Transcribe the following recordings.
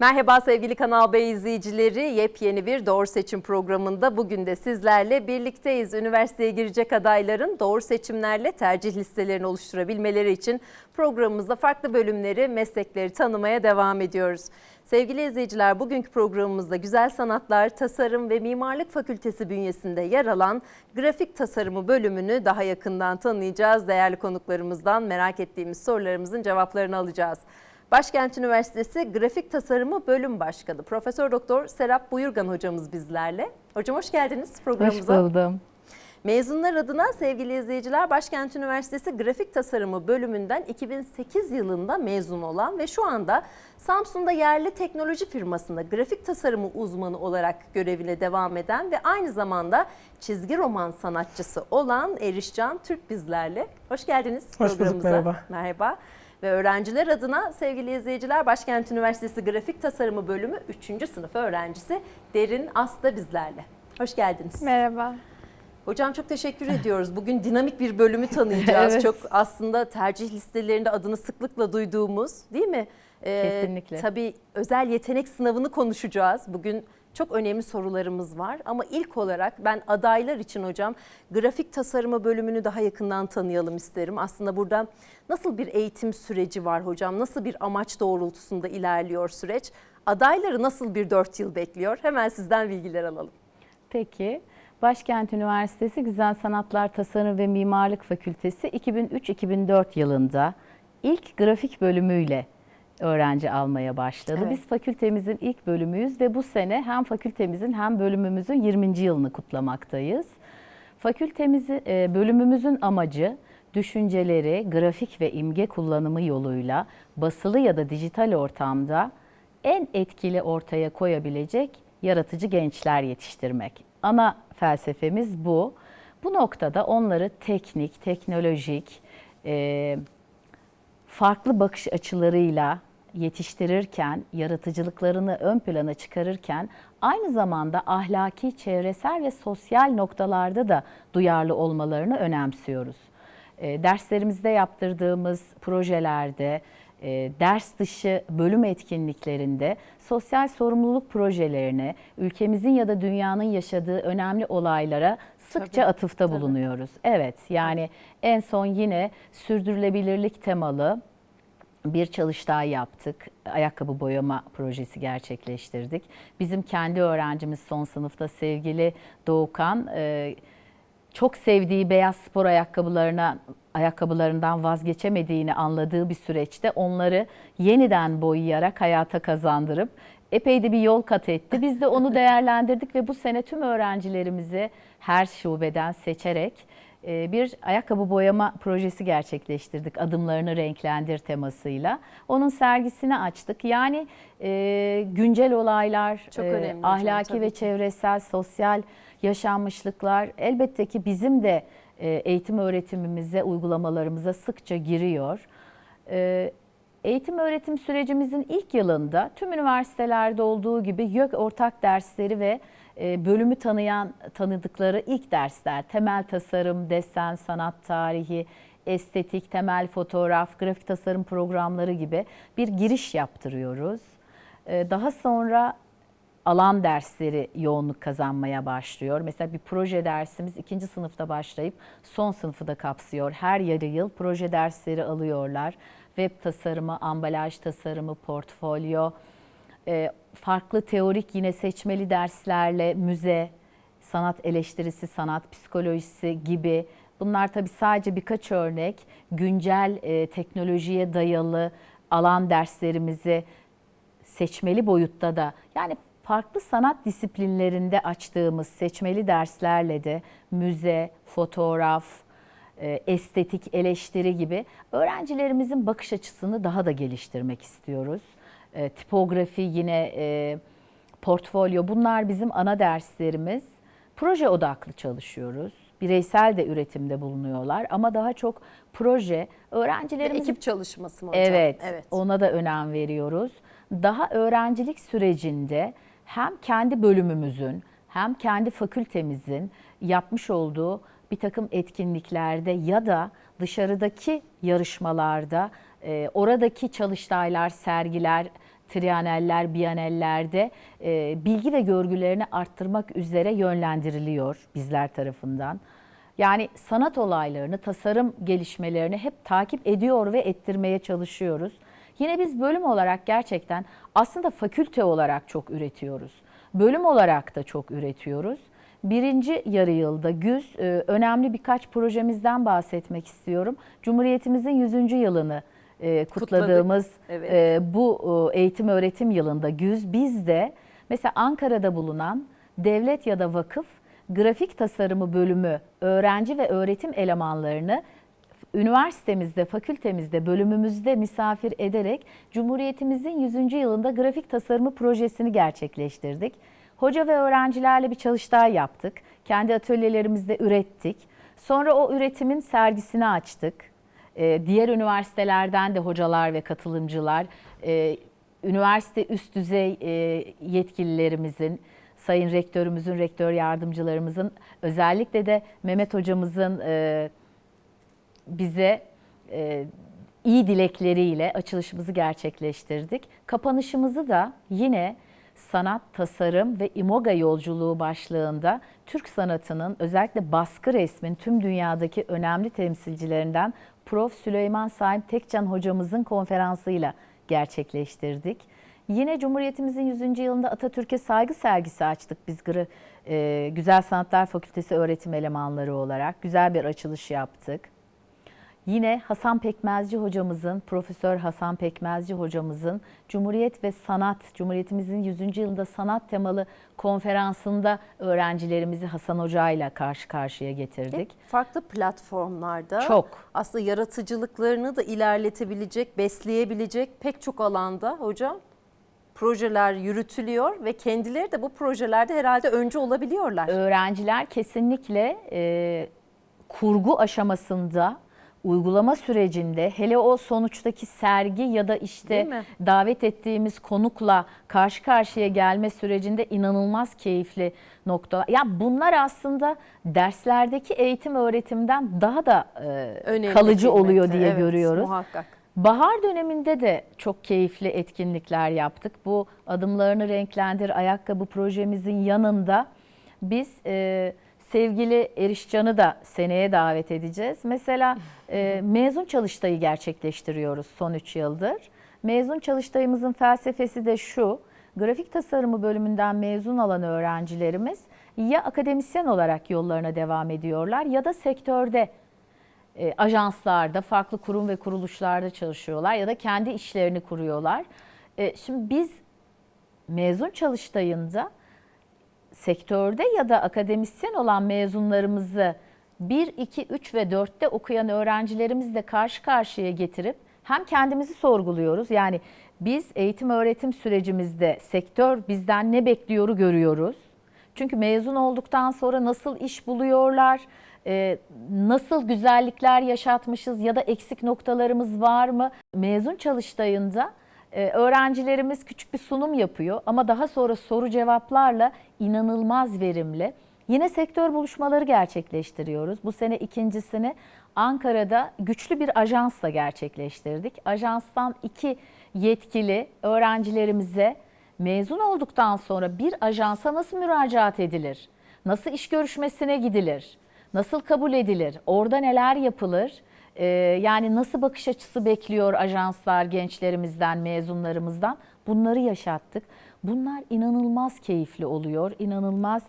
Merhaba sevgili Kanal B izleyicileri. Yepyeni bir Doğru Seçim programında bugün de sizlerle birlikteyiz. Üniversiteye girecek adayların doğru seçimlerle tercih listelerini oluşturabilmeleri için programımızda farklı bölümleri, meslekleri tanımaya devam ediyoruz. Sevgili izleyiciler bugünkü programımızda Güzel Sanatlar, Tasarım ve Mimarlık Fakültesi bünyesinde yer alan grafik tasarımı bölümünü daha yakından tanıyacağız. Değerli konuklarımızdan merak ettiğimiz sorularımızın cevaplarını alacağız. Başkent Üniversitesi Grafik Tasarımı Bölüm Başkanı Profesör Doktor Serap Buyurgan hocamız bizlerle. Hocam hoş geldiniz programımıza. Hoş buldum. Mezunlar adına sevgili izleyiciler Başkent Üniversitesi Grafik Tasarımı bölümünden 2008 yılında mezun olan ve şu anda Samsun'da yerli teknoloji firmasında grafik tasarımı uzmanı olarak görevine devam eden ve aynı zamanda çizgi roman sanatçısı olan Erişcan Türk bizlerle. Hoş geldiniz Hoş bulduk, programımıza. merhaba. Merhaba. Ve öğrenciler adına sevgili izleyiciler Başkent Üniversitesi Grafik Tasarımı Bölümü 3. sınıf öğrencisi Derin Aslı bizlerle. Hoş geldiniz. Merhaba. Hocam çok teşekkür ediyoruz. Bugün dinamik bir bölümü tanıyacağız. Evet. Çok aslında tercih listelerinde adını sıklıkla duyduğumuz değil mi? Ee, Kesinlikle. Tabii özel yetenek sınavını konuşacağız. Bugün çok önemli sorularımız var ama ilk olarak ben adaylar için hocam grafik tasarımı bölümünü daha yakından tanıyalım isterim. Aslında burada nasıl bir eğitim süreci var hocam? Nasıl bir amaç doğrultusunda ilerliyor süreç? Adayları nasıl bir 4 yıl bekliyor? Hemen sizden bilgiler alalım. Peki. Başkent Üniversitesi Güzel Sanatlar Tasarım ve Mimarlık Fakültesi 2003-2004 yılında ilk grafik bölümüyle öğrenci almaya başladı. Evet. Biz fakültemizin ilk bölümüyüz ve bu sene hem fakültemizin hem bölümümüzün 20. yılını kutlamaktayız. Fakültemizi e, bölümümüzün amacı düşünceleri grafik ve imge kullanımı yoluyla basılı ya da dijital ortamda en etkili ortaya koyabilecek yaratıcı gençler yetiştirmek. Ana felsefemiz bu. Bu noktada onları teknik, teknolojik, e, farklı bakış açılarıyla yetiştirirken, yaratıcılıklarını ön plana çıkarırken aynı zamanda ahlaki, çevresel ve sosyal noktalarda da duyarlı olmalarını önemsiyoruz. E, derslerimizde yaptırdığımız projelerde, e, ders dışı bölüm etkinliklerinde sosyal sorumluluk projelerine, ülkemizin ya da dünyanın yaşadığı önemli olaylara sıkça Tabii, atıfta tabii. bulunuyoruz. Evet, yani en son yine sürdürülebilirlik temalı bir çalıştay yaptık. Ayakkabı boyama projesi gerçekleştirdik. Bizim kendi öğrencimiz son sınıfta sevgili Doğukan e, çok sevdiği beyaz spor ayakkabılarına ayakkabılarından vazgeçemediğini anladığı bir süreçte onları yeniden boyayarak hayata kazandırıp epey de bir yol kat etti. Biz de onu değerlendirdik ve bu sene tüm öğrencilerimizi her şubeden seçerek bir ayakkabı boyama projesi gerçekleştirdik. Adımlarını renklendir temasıyla. Onun sergisini açtık. Yani e, güncel olaylar, Çok e, hocam, ahlaki tabii ve çevresel, sosyal yaşanmışlıklar elbette ki bizim de e, eğitim öğretimimize, uygulamalarımıza sıkça giriyor. E, Eğitim öğretim sürecimizin ilk yılında tüm üniversitelerde olduğu gibi YÖK ortak dersleri ve e, bölümü tanıyan tanıdıkları ilk dersler temel tasarım, desen, sanat tarihi, estetik, temel fotoğraf, grafik tasarım programları gibi bir giriş yaptırıyoruz. E, Daha sonra alan dersleri yoğunluk kazanmaya başlıyor. Mesela bir proje dersimiz ikinci sınıfta başlayıp son sınıfı da kapsıyor. Her yarı yıl proje dersleri alıyorlar. Web tasarımı, ambalaj tasarımı, portfolyo, e, farklı teorik yine seçmeli derslerle müze, sanat eleştirisi, sanat psikolojisi gibi bunlar tabii sadece birkaç örnek. Güncel e, teknolojiye dayalı alan derslerimizi seçmeli boyutta da yani farklı sanat disiplinlerinde açtığımız seçmeli derslerle de müze, fotoğraf, e, estetik, eleştiri gibi öğrencilerimizin bakış açısını daha da geliştirmek istiyoruz. E, Tipografi yine e, portfolyo bunlar bizim ana derslerimiz. Proje odaklı çalışıyoruz. Bireysel de üretimde bulunuyorlar ama daha çok proje Bir öğrencilerimizin ekip çalışması mı hocam? Evet, evet. ona da önem veriyoruz. Daha öğrencilik sürecinde hem kendi bölümümüzün hem kendi fakültemizin yapmış olduğu bir takım etkinliklerde ya da dışarıdaki yarışmalarda e, oradaki çalıştaylar, sergiler, trianeller, biyanellerde e, bilgi ve görgülerini arttırmak üzere yönlendiriliyor bizler tarafından. Yani sanat olaylarını, tasarım gelişmelerini hep takip ediyor ve ettirmeye çalışıyoruz. Yine biz bölüm olarak gerçekten aslında fakülte olarak çok üretiyoruz. Bölüm olarak da çok üretiyoruz. Birinci yarı yılda güz e, önemli birkaç projemizden bahsetmek istiyorum. Cumhuriyetimizin 100. yılını e, kutladığımız evet. e, bu e, eğitim öğretim yılında güz biz de mesela Ankara'da bulunan devlet ya da vakıf grafik tasarımı bölümü öğrenci ve öğretim elemanlarını üniversitemizde, fakültemizde, bölümümüzde misafir ederek Cumhuriyetimizin 100. yılında grafik tasarımı projesini gerçekleştirdik. Hoca ve öğrencilerle bir çalıştay yaptık. Kendi atölyelerimizde ürettik. Sonra o üretimin sergisini açtık. Ee, diğer üniversitelerden de hocalar ve katılımcılar, e, üniversite üst düzey e, yetkililerimizin, sayın rektörümüzün, rektör yardımcılarımızın, özellikle de Mehmet hocamızın bize iyi dilekleriyle açılışımızı gerçekleştirdik. Kapanışımızı da yine sanat, tasarım ve imoga yolculuğu başlığında Türk sanatının özellikle baskı resmin tüm dünyadaki önemli temsilcilerinden Prof. Süleyman Saim Tekcan hocamızın konferansıyla gerçekleştirdik. Yine Cumhuriyetimizin 100. yılında Atatürk'e saygı sergisi açtık biz Gırı- e, Güzel Sanatlar Fakültesi öğretim elemanları olarak. Güzel bir açılış yaptık. Yine Hasan Pekmezci hocamızın, Profesör Hasan Pekmezci hocamızın Cumhuriyet ve Sanat, Cumhuriyetimizin 100. yılında sanat temalı konferansında öğrencilerimizi Hasan Hoca ile karşı karşıya getirdik. Farklı platformlarda Çok. aslında yaratıcılıklarını da ilerletebilecek, besleyebilecek pek çok alanda hocam projeler yürütülüyor ve kendileri de bu projelerde herhalde önce olabiliyorlar. Öğrenciler kesinlikle e, kurgu aşamasında, uygulama sürecinde hele o sonuçtaki sergi ya da işte davet ettiğimiz konukla karşı karşıya gelme sürecinde inanılmaz keyifli noktalar. Ya bunlar aslında derslerdeki eğitim öğretimden daha da e, Önemli, kalıcı oluyor kıymetli. diye Evet, görüyoruz. Muhakkak. Bahar döneminde de çok keyifli etkinlikler yaptık. Bu adımlarını renklendir ayakkabı projemizin yanında biz e, sevgili Erişcan'ı da seneye davet edeceğiz. Mesela e, mezun çalıştayı gerçekleştiriyoruz son 3 yıldır. Mezun çalıştayımızın felsefesi de şu. Grafik tasarımı bölümünden mezun olan öğrencilerimiz ya akademisyen olarak yollarına devam ediyorlar ya da sektörde e, ajanslarda, farklı kurum ve kuruluşlarda çalışıyorlar ya da kendi işlerini kuruyorlar. E, şimdi biz mezun çalıştayında sektörde ya da akademisyen olan mezunlarımızı 1, 2, 3 ve 4'te okuyan öğrencilerimizle karşı karşıya getirip hem kendimizi sorguluyoruz. Yani biz eğitim öğretim sürecimizde sektör bizden ne bekliyoru görüyoruz. Çünkü mezun olduktan sonra nasıl iş buluyorlar, e, nasıl güzellikler yaşatmışız ya da eksik noktalarımız var mı? Mezun çalıştayında e, öğrencilerimiz küçük bir sunum yapıyor ama daha sonra soru cevaplarla inanılmaz verimli. Yine sektör buluşmaları gerçekleştiriyoruz. Bu sene ikincisini Ankara'da güçlü bir ajansla gerçekleştirdik. Ajanstan iki yetkili öğrencilerimize mezun olduktan sonra bir ajansa nasıl müracaat edilir? Nasıl iş görüşmesine gidilir? Nasıl kabul edilir? Orada neler yapılır? Ee, yani nasıl bakış açısı bekliyor ajanslar gençlerimizden, mezunlarımızdan? Bunları yaşattık. Bunlar inanılmaz keyifli oluyor, inanılmaz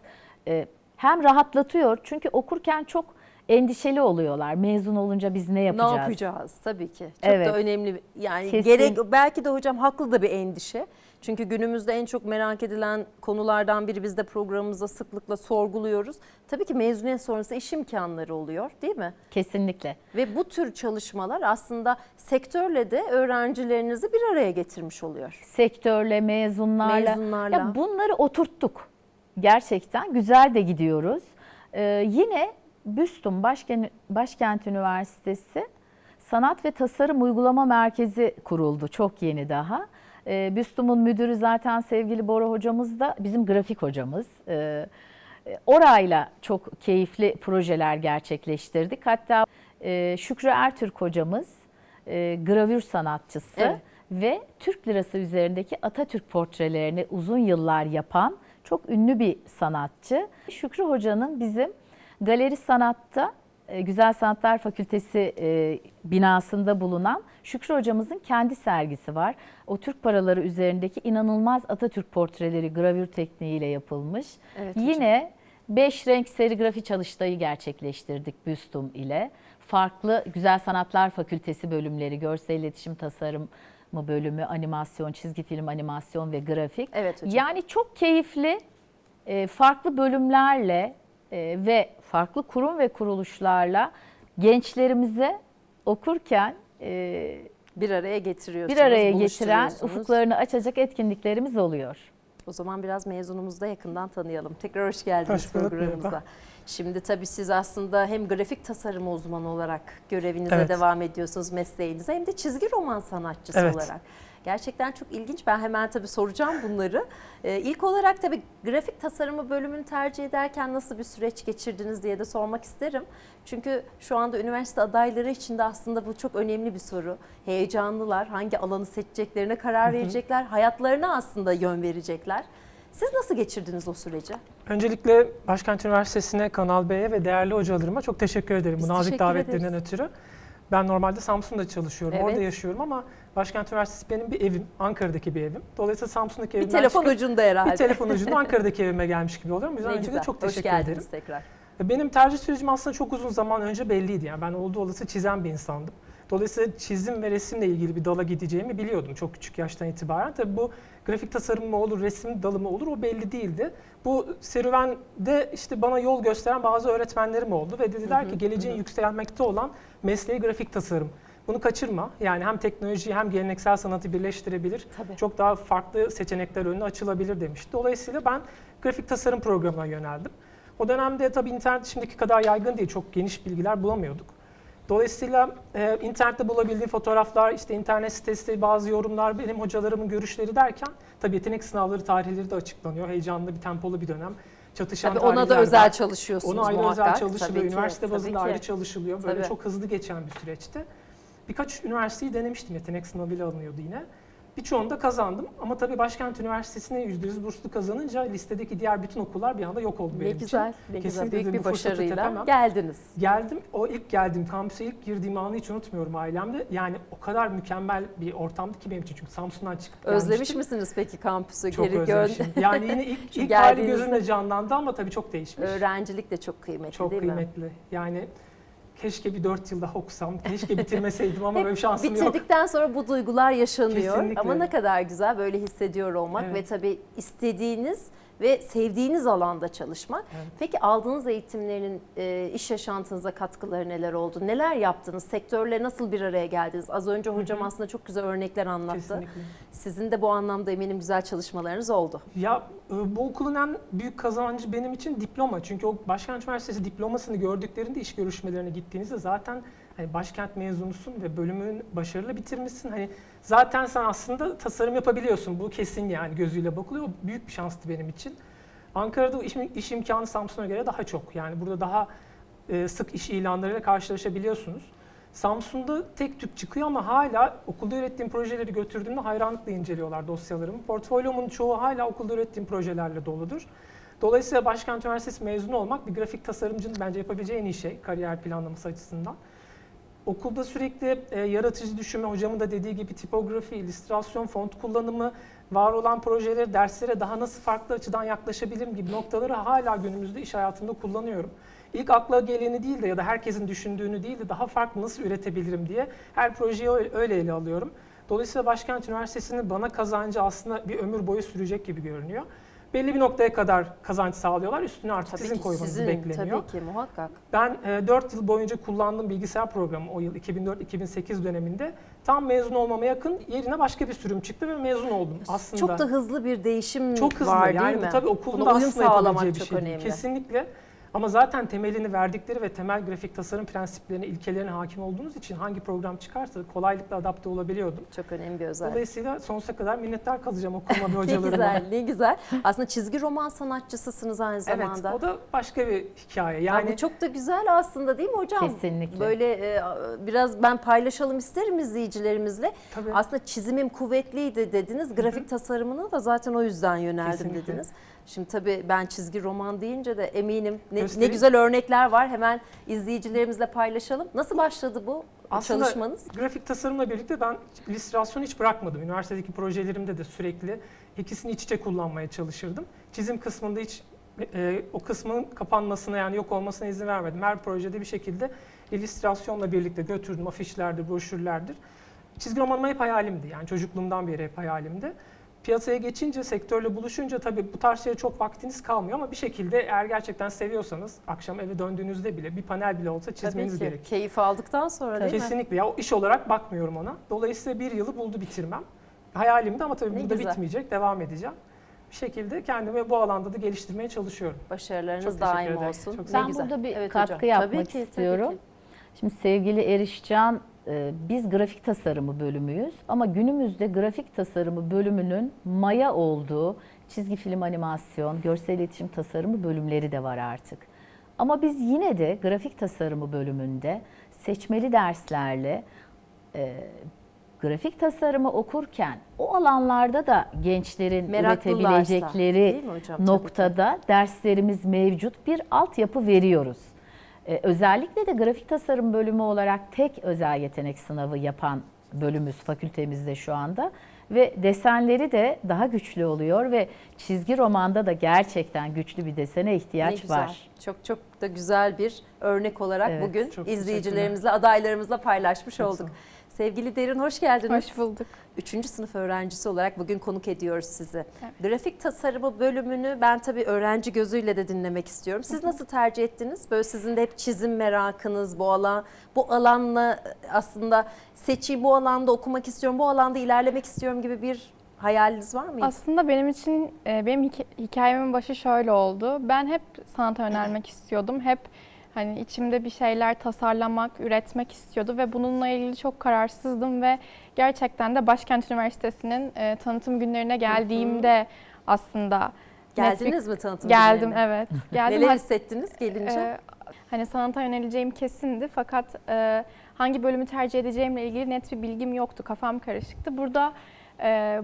e, hem rahatlatıyor çünkü okurken çok endişeli oluyorlar. Mezun olunca biz ne yapacağız? Ne yapacağız tabii ki. Çok Evet. da önemli. Yani Kesin. gerek belki de hocam haklı da bir endişe. Çünkü günümüzde en çok merak edilen konulardan biri biz de programımızda sıklıkla sorguluyoruz. Tabii ki mezuniyet sonrası iş imkanları oluyor, değil mi? Kesinlikle. Ve bu tür çalışmalar aslında sektörle de öğrencilerinizi bir araya getirmiş oluyor. sektörle, mezunlarla. Mezunlarla. Ya bunları oturttuk. Gerçekten güzel de gidiyoruz. Ee, yine Büstum Başkent, Başkent Üniversitesi Sanat ve Tasarım Uygulama Merkezi kuruldu. Çok yeni daha. Ee, Büstum'un müdürü zaten sevgili Bora hocamız da bizim grafik hocamız. Ee, orayla çok keyifli projeler gerçekleştirdik. Hatta e, Şükrü Ertürk hocamız e, gravür sanatçısı Evet. ve Türk lirası üzerindeki Atatürk portrelerini uzun yıllar yapan çok ünlü bir sanatçı. Şükrü Hoca'nın bizim Galeri Sanat'ta e, Güzel Sanatlar Fakültesi e, binasında bulunan Şükrü Hocamızın kendi sergisi var. O Türk paraları üzerindeki inanılmaz Atatürk portreleri gravür tekniğiyle yapılmış. Evet hocam. Yine 5 renk serigrafi çalıştayı gerçekleştirdik büstum ile. Farklı Güzel Sanatlar Fakültesi bölümleri, görsel iletişim tasarım bölümü, animasyon, çizgi film, animasyon ve grafik. Evet hocam. Yani çok keyifli, e, farklı bölümlerle e, ve farklı kurum ve kuruluşlarla gençlerimize okurken e, Bir araya getiriyorsunuz. bir araya getiren, ufuklarını açacak etkinliklerimiz oluyor. O zaman biraz mezunumuzu da yakından tanıyalım. Tekrar hoş geldiniz Hoş bulduk, programımıza. merhaba. Şimdi tabii siz aslında hem grafik tasarım uzmanı olarak görevinize Evet. devam ediyorsunuz mesleğinize hem de çizgi roman sanatçısı Evet. olarak. Gerçekten çok ilginç. Ben hemen tabii soracağım bunları. Ee, ilk olarak tabii grafik tasarımı bölümünü tercih ederken nasıl bir süreç geçirdiniz diye de sormak isterim. Çünkü şu anda üniversite adayları için de aslında bu çok önemli bir soru. Heyecanlılar, hangi alanı seçeceklerine karar verecekler, hayatlarına aslında yön verecekler. Siz nasıl geçirdiniz o süreci? Öncelikle Başkent Üniversitesi'ne, Kanal B'ye ve değerli hocalarıma çok teşekkür ederim Biz bu nazik davetlerinden ötürü. Ben normalde Samsun'da çalışıyorum, Evet. orada yaşıyorum ama Başkent Üniversitesi benim bir evim, Ankara'daki bir evim. Dolayısıyla Samsun'daki Bir evimden telefon çıkıp ucunda herhalde. bir telefon ucunda Ankara'daki evime gelmiş gibi oluyorum. O yüzden Ne öncelikle güzel. çok Hoş teşekkür geldiniz ederim. tekrar. Benim tercih sürecim aslında çok uzun zaman önce belliydi. Yani ben olduğu olası çizen bir insandım. Dolayısıyla çizim ve resimle ilgili bir dala gideceğimi biliyordum çok küçük yaştan itibaren. Tabii bu grafik tasarım mı olur, resim dalı mı olur o belli değildi. Bu serüvende işte bana yol gösteren bazı öğretmenlerim oldu ve dediler ki geleceğin yükselmekte olan mesleği grafik tasarım. Bunu kaçırma. Yani hem teknolojiyi hem geleneksel sanatı birleştirebilir. Tabii. Çok daha farklı seçenekler önüne açılabilir demişti. Dolayısıyla ben grafik tasarım programına yöneldim. O dönemde tabii internet şimdiki kadar yaygın değil, çok geniş bilgiler bulamıyorduk. Dolayısıyla e, internette bulabildiğim fotoğraflar, işte internet sitesi, bazı yorumlar, benim hocalarımın görüşleri derken tabii yetenek sınavları tarihleri de açıklanıyor. Heyecanlı bir tempolu bir dönem. Çatışan Tabii ona da özel var. çalışıyorsunuz Ona ayrı muhakkak. özel çalışılıyor. Tabii ki, Üniversite tabii bazında ki. ayrı çalışılıyor. Böyle Tabii. çok hızlı geçen bir süreçti. Birkaç üniversiteyi denemiştim. Yetenek sınavıyla alınıyordu yine. Birçoğunda kazandım ama tabii Başkent Üniversitesi'ne %100 burslu kazanınca listedeki diğer bütün okullar bir anda yok oldu Ne benim için. güzel, ne güzel. Büyük bir başarıyla geldiniz. Geldim, o ilk geldiğim kampüse ilk girdiğim anı hiç unutmuyorum ailemde. Yani o kadar mükemmel bir ortamdı ki benim için çünkü Samsun'dan çıkıp Özlemiş gelmiştim. misiniz peki kampüsü Çok geri özlemişim. Yani yine ilk, ilk hali gözümde canlandı ama tabii çok değişmiş. Öğrencilik de çok kıymetli Çok değil mi? kıymetli. Yani keşke bir dört yıl daha okusam, keşke bitirmeseydim ama böyle şansım yok. Bitirdikten sonra bu duygular yaşanıyor. Kesinlikle. Ama ne kadar güzel böyle hissediyor olmak Evet. ve tabii istediğiniz ve sevdiğiniz alanda çalışmak. Evet. Peki aldığınız eğitimlerin e, iş yaşantınıza katkıları neler oldu? Neler yaptınız? Sektörle nasıl bir araya geldiniz? Az önce hocam aslında çok güzel örnekler anlattı. Kesinlikle. Sizin de bu anlamda eminim güzel çalışmalarınız oldu. Ya e, bu okulun en büyük kazancı benim için diploma. Çünkü o Başkent Üniversitesi diplomasını gördüklerinde iş görüşmelerine gittiğinizde zaten hani başkent mezunusun ve bölümün başarılı bitirmişsin. Hani zaten sen aslında tasarım yapabiliyorsun. Bu kesin yani gözüyle bakılıyor. Büyük bir şanstı benim için. Ankara'da iş, iş imkanı Samsun'a göre daha çok. Yani burada daha e, sık iş ilanlarıyla karşılaşabiliyorsunuz. Samsun'da tek tük çıkıyor ama hala okulda ürettiğim projeleri götürdüğümde hayranlıkla inceliyorlar dosyalarımı. Portfolyomun çoğu hala okulda ürettiğim projelerle doludur. Dolayısıyla Başkent Üniversitesi mezunu olmak bir grafik tasarımcının bence yapabileceği en iyi şey kariyer planlaması açısından. Okulda sürekli e, yaratıcı düşünme, hocamın da dediği gibi tipografi, illüstrasyon, font kullanımı, var olan projeleri, derslere daha nasıl farklı açıdan yaklaşabilirim gibi noktaları hala günümüzde iş hayatımda kullanıyorum. İlk akla geleni değil de ya da herkesin düşündüğünü değil de daha farklı nasıl üretebilirim diye her projeyi öyle, ele alıyorum. Dolayısıyla Başkent Üniversitesi'nin bana kazancı aslında bir ömür boyu sürecek gibi görünüyor. Belli bir noktaya kadar kazanç sağlıyorlar. Üstüne artık Tabii sizin koymanız sizin, bekleniyor. tabii ki muhakkak. Ben e, 4 yıl boyunca kullandığım bilgisayar programı o yıl 2004-2008 döneminde tam mezun olmama yakın yerine başka bir sürüm çıktı ve mezun oldum aslında. Çok da hızlı bir değişim Çok hızlı var yani değil bu mi? tabii okulun Buna da aslında sağlamak yapabileceği bir çok şey değil. önemli. Kesinlikle. Ama zaten temelini verdikleri ve temel grafik tasarım prensiplerine, ilkelerine hakim olduğunuz için hangi program çıkarsa kolaylıkla adapte olabiliyordum. Çok önemli bir özellik. Dolayısıyla sonsuza kadar minnettar kalacağım okuluma ve Ne hocalarıma. güzel, ne güzel. Aslında çizgi roman sanatçısısınız aynı Evet, zamanda. o da başka bir hikaye. Yani Yani bu çok da güzel aslında değil mi hocam? Kesinlikle. Böyle e, biraz ben paylaşalım isterim izleyicilerimizle. tabii Aslında çizimim kuvvetliydi dediniz. Grafik tasarımına da zaten o yüzden yöneldim Kesinlikle. dediniz. Şimdi tabii ben çizgi roman deyince de eminim ne, ne güzel örnekler var. Hemen izleyicilerimizle paylaşalım. Nasıl başladı bu Aslında çalışmanız? grafik tasarımla birlikte ben illüstrasyonu hiç bırakmadım. Üniversitedeki projelerimde de sürekli ikisini iç içe kullanmaya çalışırdım. Çizim kısmında hiç e, o kısmın kapanmasına yani yok olmasına izin vermedim. Her projede bir şekilde illüstrasyonla birlikte götürdüm. Afişlerdir, broşürlerdir. Çizgi romanım hep hayalimdi. Yani çocukluğumdan beri hep hayalimdi. Piyasaya geçince, sektörle buluşunca tabii bu tarz şeye çok vaktiniz kalmıyor ama bir şekilde eğer gerçekten seviyorsanız akşam eve döndüğünüzde bile bir panel bile olsa çizmeniz Tabii ki. gerekiyor. Keyif aldıktan sonra değil mi? Kesinlikle ya o iş olarak bakmıyorum ona. Dolayısıyla bir yılı buldu bitirmem. Hayalimdi ama tabii Ne burada güzel. bitmeyecek, devam edeceğim. Bir şekilde kendimi bu alanda da geliştirmeye çalışıyorum. Başarılarınız Çok daim ederim. olsun. Çok Ben güzel. burada bir Evet katkı hocam. yapmak Tabii ki, tabii istiyorum. ki. Şimdi sevgili Erişcan, biz grafik tasarımı bölümüyüz ama günümüzde grafik tasarımı bölümünün maya olduğu çizgi film animasyon, görsel iletişim tasarımı bölümleri de var artık. Ama biz yine de grafik tasarımı bölümünde seçmeli derslerle e, grafik tasarımı okurken o alanlarda da gençlerin üretebilecekleri hocam? Noktada derslerimiz mevcut bir altyapı veriyoruz. Ee, özellikle de grafik tasarım bölümü olarak tek özel yetenek sınavı yapan bölümümüz fakültemizde şu anda ve desenleri de daha güçlü oluyor ve çizgi romanda da gerçekten güçlü bir desene Ne ihtiyaç güzel. var. Çok çok da güzel bir örnek olarak Evet. bugün izleyicilerimizle, adaylarımızla paylaşmış Çok olduk. olun. Sevgili Derin hoş geldiniz. Hoş bulduk. Üçüncü sınıf öğrencisi olarak bugün konuk ediyoruz sizi. Evet. Grafik tasarımı bölümünü ben tabii öğrenci gözüyle de dinlemek istiyorum. Siz nasıl tercih ettiniz? Böyle sizin de hep çizim merakınız bu alan, bu alanla aslında seçeyim bu alanda okumak istiyorum, bu alanda ilerlemek istiyorum gibi bir hayaliniz var mıydı? Aslında benim için e, benim hika- hikayemin başı şöyle oldu. Ben hep sanata yönelmek istiyordum. Hep hani içimde bir şeyler tasarlamak, üretmek istiyordu ve bununla ilgili çok kararsızdım ve gerçekten de Başkent Üniversitesi'nin e, tanıtım günlerine geldiğimde aslında net bir- Geldiniz mi tanıtım geldim günlerine? evet. Geldim Neler hissettiniz gelince? Ee, hani sanata yöneleceğim kesindi fakat e, hangi bölümü tercih edeceğimle ilgili net bir bilgim yoktu. Kafam karışıktı. Burada e,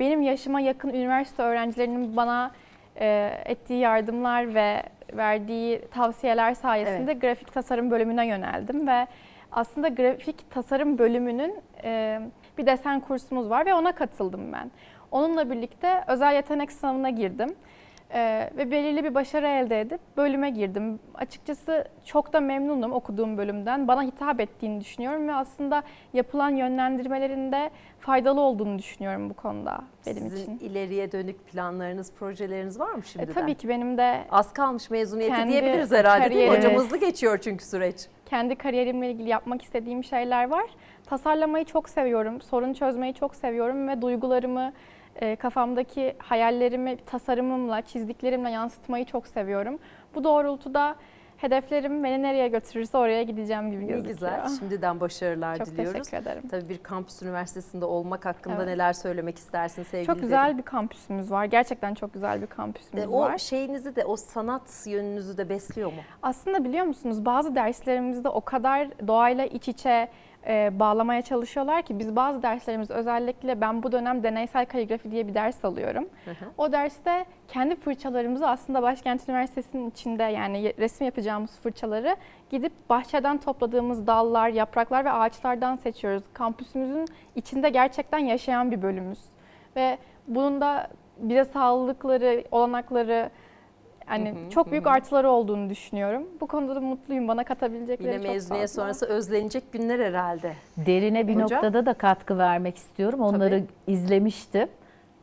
benim yaşıma yakın üniversite öğrencilerinin bana e, ettiği yardımlar ve verdiği tavsiyeler sayesinde grafik tasarım bölümüne yöneldim ve aslında grafik tasarım bölümünün e, bir desen kursumuz var ve ona katıldım ben. Onunla birlikte özel yetenek sınavına girdim. Ee, ve belirli bir başarı elde edip bölüme girdim. Açıkçası çok da memnunum okuduğum bölümden. Bana hitap ettiğini düşünüyorum ve aslında yapılan yönlendirmelerin de faydalı olduğunu düşünüyorum bu konuda benim Sizin için. ileriye dönük planlarınız, projeleriniz var mı E, şimdiden? tabii ki benim de Az kalmış mezuniyeti diyebiliriz herhalde değil mi? Hocam hızlı geçiyor çünkü süreç. kendi kariyerimle ilgili yapmak istediğim şeyler var. Tasarlamayı çok seviyorum, sorun çözmeyi çok seviyorum ve duygularımı, e, kafamdaki hayallerimi tasarımımla, çizdiklerimle yansıtmayı çok seviyorum. Bu doğrultuda hedeflerim beni nereye götürürse oraya gideceğim gibi Ne gözüküyor. güzel. Şimdiden başarılar Çok diliyoruz. teşekkür ederim. Tabii bir kampüs üniversitesinde olmak hakkında Evet. neler söylemek istersin sevgili Çok güzel bir kampüsümüz var. Gerçekten çok güzel bir kampüsümüz E, O var. şeyinizi de o sanat yönünüzü de besliyor mu? Aslında biliyor musunuz bazı derslerimizde o kadar doğayla iç içe e, bağlamaya çalışıyorlar ki biz bazı derslerimiz özellikle ben bu dönem deneysel kaligrafi diye bir ders alıyorum. Hı hı. O derste kendi fırçalarımızı aslında Başkent Üniversitesi'nin içinde yani resim yapacağımız fırçaları gidip bahçeden topladığımız dallar, yapraklar ve ağaçlardan seçiyoruz. Kampüsümüzün içinde gerçekten yaşayan bir bölümümüz. Ve bunun da bize sağlıkları, olanakları yani Hı hı, çok büyük hı. artıları olduğunu düşünüyorum. Bu konuda da mutluyum. Bana katabilecekleri Yine çok mezuniyet fazla. sonrası özlenecek günler herhalde. Derine bir Hocam? noktada da katkı vermek istiyorum. Onları izlemiştim.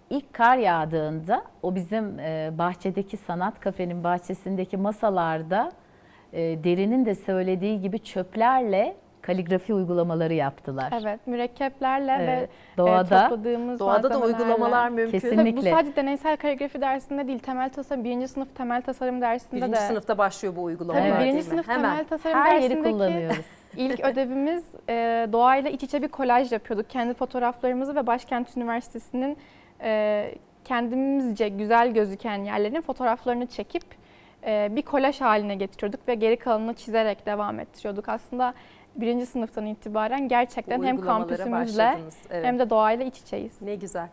İlk kar yağdığında o bizim e, bahçedeki sanat kafenin bahçesindeki masalarda e, Derin'in de söylediği gibi çöplerle kaligrafi uygulamaları yaptılar. Evet, mürekkeplerle ve Evet, e, Doğada topladığımız Doğada da uygulamalar mümkün. Kesinlikle. Tabii bu sadece deneysel kaligrafi dersinde değil, temel tasarım, birinci sınıf temel tasarım dersinde Birinci de. sınıfta başlıyor bu uygulamalar Tabii Evet. birinci sınıf Hemen. temel tasarım her yeri dersindeki kullanıyoruz. ilk ödevimiz e, doğayla iç içe bir kolaj yapıyorduk. Kendi fotoğraflarımızı ve Başkent Üniversitesi'nin e, kendimizce güzel gözüken yerlerin fotoğraflarını çekip e, bir kolaj haline getiriyorduk ve geri kalanını çizerek devam ettiriyorduk. Aslında birinci sınıftan itibaren gerçekten hem kampüsümüzle başladınız. Evet. hem de doğayla iç içeyiz. Ne güzel.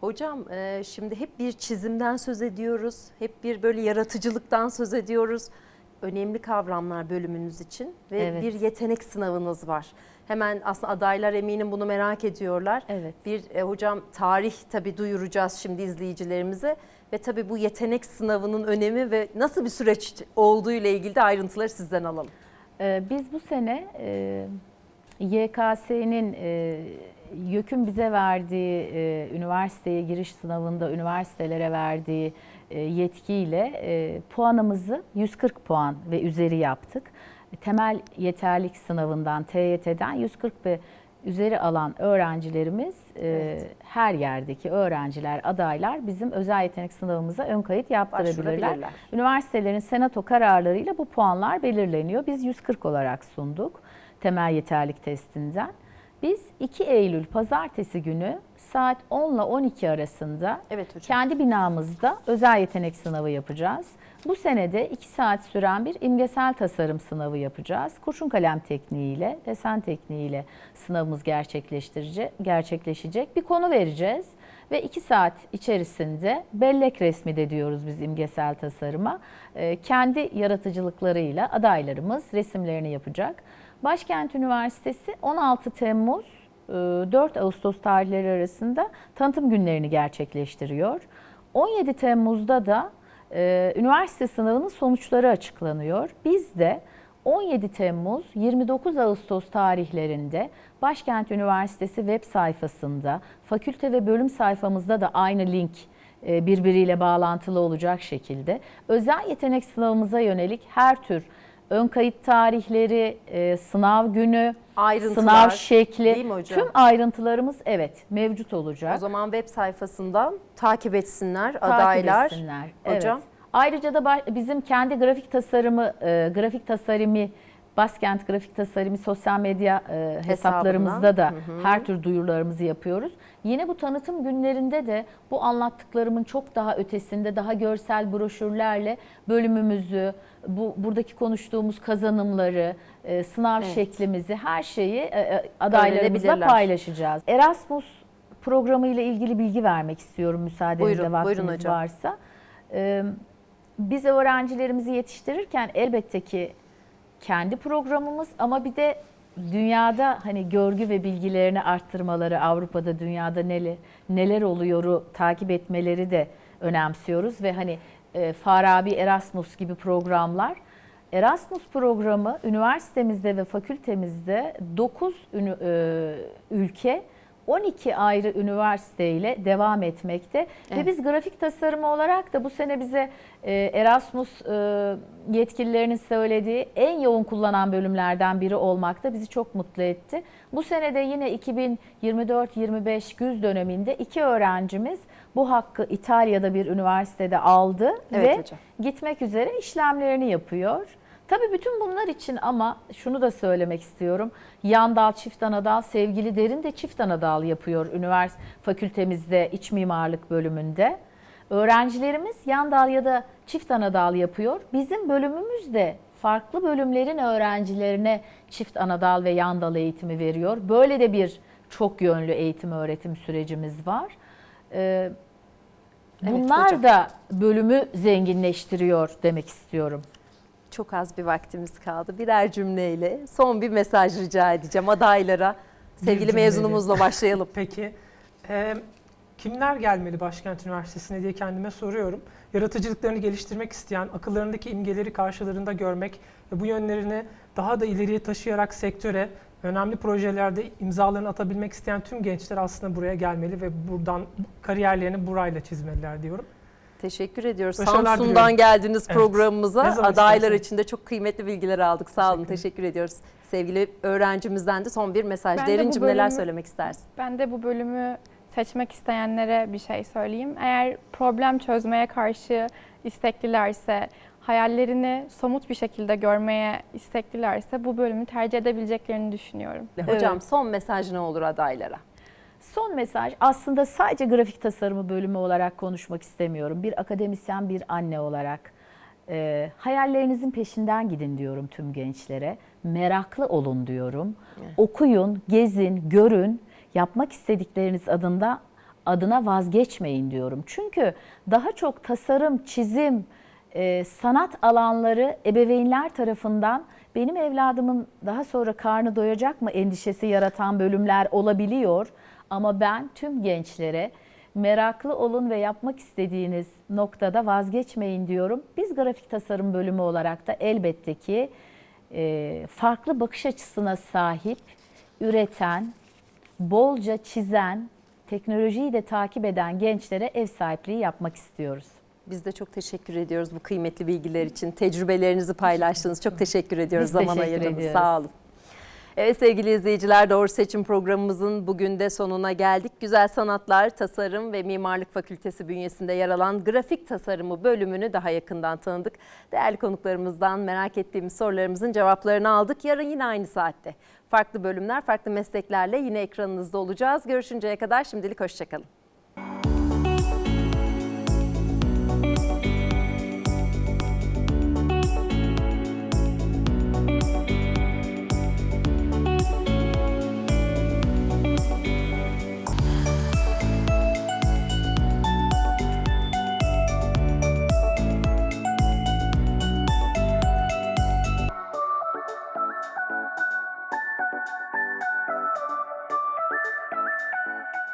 Hocam e, şimdi hep bir çizimden söz ediyoruz. Hep bir böyle yaratıcılıktan söz ediyoruz. Önemli kavramlar bölümünüz için ve Evet. bir yetenek sınavınız var. Hemen aslında adaylar eminim bunu merak ediyorlar. Evet. Bir e, hocam tarih tabii duyuracağız şimdi izleyicilerimize ve tabii bu yetenek sınavının önemi ve nasıl bir süreç olduğu ile ilgili de ayrıntıları sizden alalım. Ee, Biz bu sene e, YKS'nin e, YÖK'ün bize verdiği e, üniversiteye giriş sınavında üniversitelere verdiği yetkiyle puanımızı 140 puan ve üzeri yaptık. Temel yeterlik sınavından TYT'den 140 ve üzeri alan öğrencilerimiz e, Evet. her yerdeki öğrenciler, adaylar bizim özel yetenek sınavımıza ön kayıt yaptırabilirler. Üniversitelerin senato kararlarıyla bu puanlar belirleniyor. Biz 140 olarak sunduk temel yeterlik testinden. Biz 2 Eylül pazartesi günü saat 10 ile 12 arasında Evet hocam. kendi binamızda özel yetenek sınavı yapacağız. Bu senede 2 saat süren bir imgesel tasarım sınavı yapacağız. Kurşun kalem tekniğiyle, desen tekniğiyle sınavımız gerçekleşecek. Bir konu vereceğiz ve 2 saat içerisinde bellek resmi de diyoruz biz imgesel tasarıma. Ee, Kendi yaratıcılıklarıyla adaylarımız resimlerini yapacak. Başkent Üniversitesi 16 Temmuz e, 4 Ağustos tarihleri arasında tanıtım günlerini gerçekleştiriyor. 17 Temmuz'da da e, üniversite sınavının sonuçları açıklanıyor. Biz de 17 Temmuz 29 Ağustos tarihlerinde Başkent Üniversitesi web sayfasında, fakülte ve bölüm sayfamızda da aynı link e, birbiriyle bağlantılı olacak şekilde özel yetenek sınavımıza yönelik her tür ön kayıt tarihleri, e, sınav günü, Ayrıntılar, sınav şekli, tüm ayrıntılarımız evet mevcut olacak. O zaman web sayfasından takip etsinler Takip adaylar. etsinler. Hocam. Evet. Ayrıca da ba- bizim kendi grafik tasarımı, e, grafik tasarımı, Baskent grafik tasarımı sosyal medya e, hesaplarımızda da her tür duyurularımızı yapıyoruz. Yine bu tanıtım günlerinde de bu anlattıklarımın çok daha ötesinde daha görsel broşürlerle bölümümüzü, bu buradaki konuştuğumuz kazanımları, e, sınav Evet. şeklimizi, her şeyi e, e, adaylarımızla paylaşacağız. Erasmus programı ile ilgili bilgi vermek istiyorum müsaadenizle Buyurun, vaktiniz buyurun hocam. varsa. Ee, Biz öğrencilerimizi yetiştirirken elbette ki kendi programımız ama bir de dünyada hani görgü ve bilgilerini arttırmaları, Avrupa'da, dünyada neler neler oluyoru takip etmeleri de önemsiyoruz ve hani e, Farabi Erasmus gibi programlar Erasmus programı üniversitemizde ve fakültemizde 9 ülke 12 ayrı üniversiteyle devam etmekte Evet. ve biz grafik tasarımı olarak da bu sene bize e, Erasmus e, yetkililerinin söylediği en yoğun kullanan bölümlerden biri olmakta bizi çok mutlu etti. Bu sene de yine 2024-25 güz döneminde iki öğrencimiz bu hakkı İtalya'da bir üniversitede aldı Evet ve hocam. gitmek üzere işlemlerini yapıyor. Tabii bütün bunlar için ama şunu da söylemek istiyorum. Yan dal, çift ana dal, sevgili Derin de çift ana dal yapıyor üniversite fakültemizde iç mimarlık bölümünde. Öğrencilerimiz yan dal ya da çift ana dal yapıyor. Bizim bölümümüz de farklı bölümlerin öğrencilerine çift ana dal ve yan dal eğitimi veriyor. Böyle de bir çok yönlü eğitim öğretim sürecimiz var. Ee, Evet Bunlar hocam. da bölümü zenginleştiriyor demek istiyorum. Çok az bir vaktimiz kaldı. Birer cümleyle son bir mesaj rica edeceğim adaylara. Sevgili mezunumuzla başlayalım. Peki e, kimler gelmeli Başkent Üniversitesi'ne diye kendime soruyorum. Yaratıcılıklarını geliştirmek isteyen, akıllarındaki imgeleri karşılarında görmek ve bu yönlerini daha da ileriye taşıyarak sektöre önemli projelerde imzalarını atabilmek isteyen tüm gençler aslında buraya gelmeli ve buradan kariyerlerini burayla çizmeliler diyorum. Teşekkür ediyoruz. Başarılar Samsun'dan diliyorum. geldiniz Evet. programımıza. Adaylar için de çok kıymetli bilgiler aldık. Sağ olun. Teşekkür Teşekkür ediyoruz. Sevgili öğrencimizden de son bir mesaj. Ben de Derincim neler bölümü- söylemek istersin? Ben de bu bölümü seçmek isteyenlere bir şey söyleyeyim. Eğer problem çözmeye karşı isteklilerse, hayallerini somut bir şekilde görmeye isteklilerse bu bölümü tercih edebileceklerini düşünüyorum. Hocam son mesaj ne olur adaylara? Son mesaj aslında sadece grafik tasarımı bölümü olarak konuşmak istemiyorum. Bir akademisyen, bir anne olarak e, hayallerinizin peşinden gidin diyorum tüm gençlere. Meraklı olun diyorum. Okuyun, gezin, görün. Yapmak istedikleriniz adında adına vazgeçmeyin diyorum. Çünkü daha çok tasarım, çizim, e, sanat alanları ebeveynler tarafından benim evladımın daha sonra karnı doyacak mı endişesi yaratan bölümler olabiliyor. Ama ben tüm gençlere meraklı olun ve yapmak istediğiniz noktada vazgeçmeyin diyorum. Biz grafik tasarım bölümü olarak da elbette ki e, farklı bakış açısına sahip, üreten, bolca çizen, teknolojiyi de takip eden gençlere ev sahipliği yapmak istiyoruz. Biz de çok teşekkür ediyoruz bu kıymetli bilgiler için. Tecrübelerinizi paylaştınız. Çok teşekkür ediyoruz. Biz Zaman ediyoruz. Sağ olun. Evet sevgili izleyiciler Doğru Seçim programımızın bugün de sonuna geldik. Güzel Sanatlar, Tasarım ve Mimarlık Fakültesi bünyesinde yer alan grafik tasarımı bölümünü daha yakından tanıdık. Değerli konuklarımızdan merak ettiğimiz sorularımızın cevaplarını aldık. Yarın yine aynı saatte farklı bölümler, farklı mesleklerle yine ekranınızda olacağız. Görüşünceye kadar şimdilik hoşçakalın.